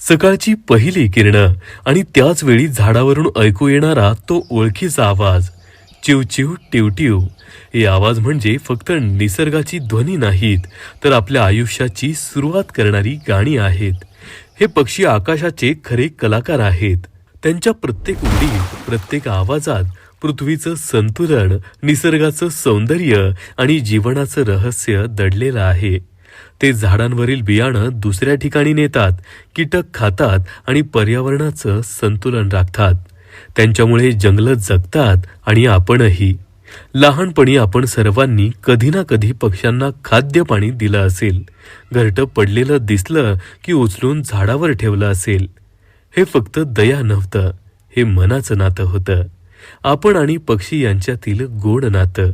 सकाळची पहिली किरणं आणि त्याच वेळी झाडावरून ऐकू येणारा तो ओळखीचा आवाज. चिवचिव टिवटिव हे आवाज म्हणजे फक्त निसर्गाची ध्वनी नाहीत तर आपल्या आयुष्याची सुरुवात करणारी गाणी आहेत. हे पक्षी आकाशाचे खरे कलाकार आहेत. त्यांच्या प्रत्येक उडीत प्रत्येक आवाजात पृथ्वीचं संतुलन निसर्गाचं सौंदर्य आणि जीवनाचं रहस्य दडलेलं आहे. ते झाडांवरील बियाणं दुसऱ्या ठिकाणी नेतात कीटक खातात आणि पर्यावरणाचं संतुलन राखतात. त्यांच्यामुळे जंगलं जगतात आणि आपणही. लहानपणी आपण सर्वांनी कधी ना कधी पक्ष्यांना खाद्य पाणी दिलं असेल. घरटं पडलेलं दिसलं की उचलून झाडावर ठेवलं असेल. हे फक्त दया नव्हतं हे मनाचं नातं होतं. आपण आणि पक्षी यांच्यातील गोड नातं.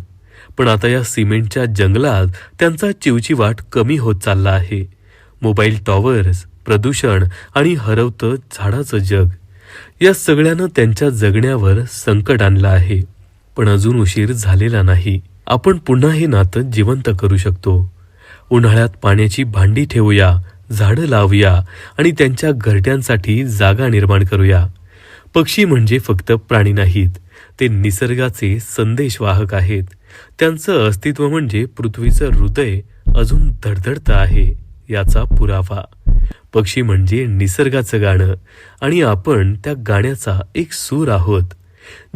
पण आता या सिमेंटच्या जंगलात त्यांचा चिवचिवाट कमी होत चालला आहे. मोबाईल टॉवर्स प्रदूषण आणि हरवतं झाडाचं जग या सगळ्यानं त्यांच्या जगण्यावर संकट आणलं आहे. पण अजून उशीर झालेला नाही. आपण पुन्हा हे नातं जिवंत करू शकतो. उन्हाळ्यात पाण्याची भांडी ठेवूया झाडं लावूया आणि त्यांच्या घरट्यांसाठी जागा निर्माण करूया. पक्षी म्हणजे फक्त प्राणी नाहीत. ते निसर्गाचे संदेशवाहक आहेत. त्यांचं अस्तित्व म्हणजे पृथ्वीचं हृदय अजून धडधडतं आहे याचा पुरावा. पक्षी म्हणजे निसर्गाचं गाणं आणि आपण त्या गाण्याचा एक सूर आहोत.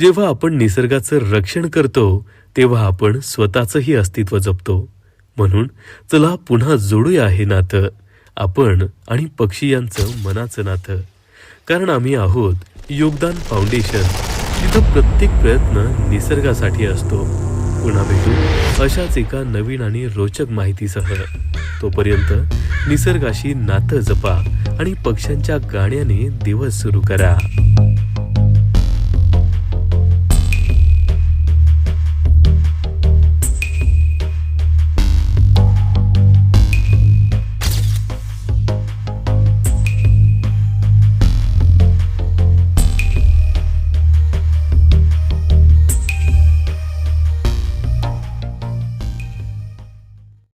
जेव्हा आपण निसर्गाचं रक्षण करतो तेव्हा आपण स्वतःचंही अस्तित्व जपतो. म्हणून चला पुन्हा जोडूया हे नातं आपण आणि पक्षी यांचं मनाचं नातं. कारण आम्ही आहोत योगदान फाउंडेशन. जिथं प्रत्येक प्रयत्न निसर्गासाठी असतो. पुन्हा भेटू अशाच एका नवीन आणि रोचक माहितीसह. तोपर्यंत निसर्गाशी नातं जपा आणि पक्ष्यांच्या गाण्याने दिवस सुरू करा.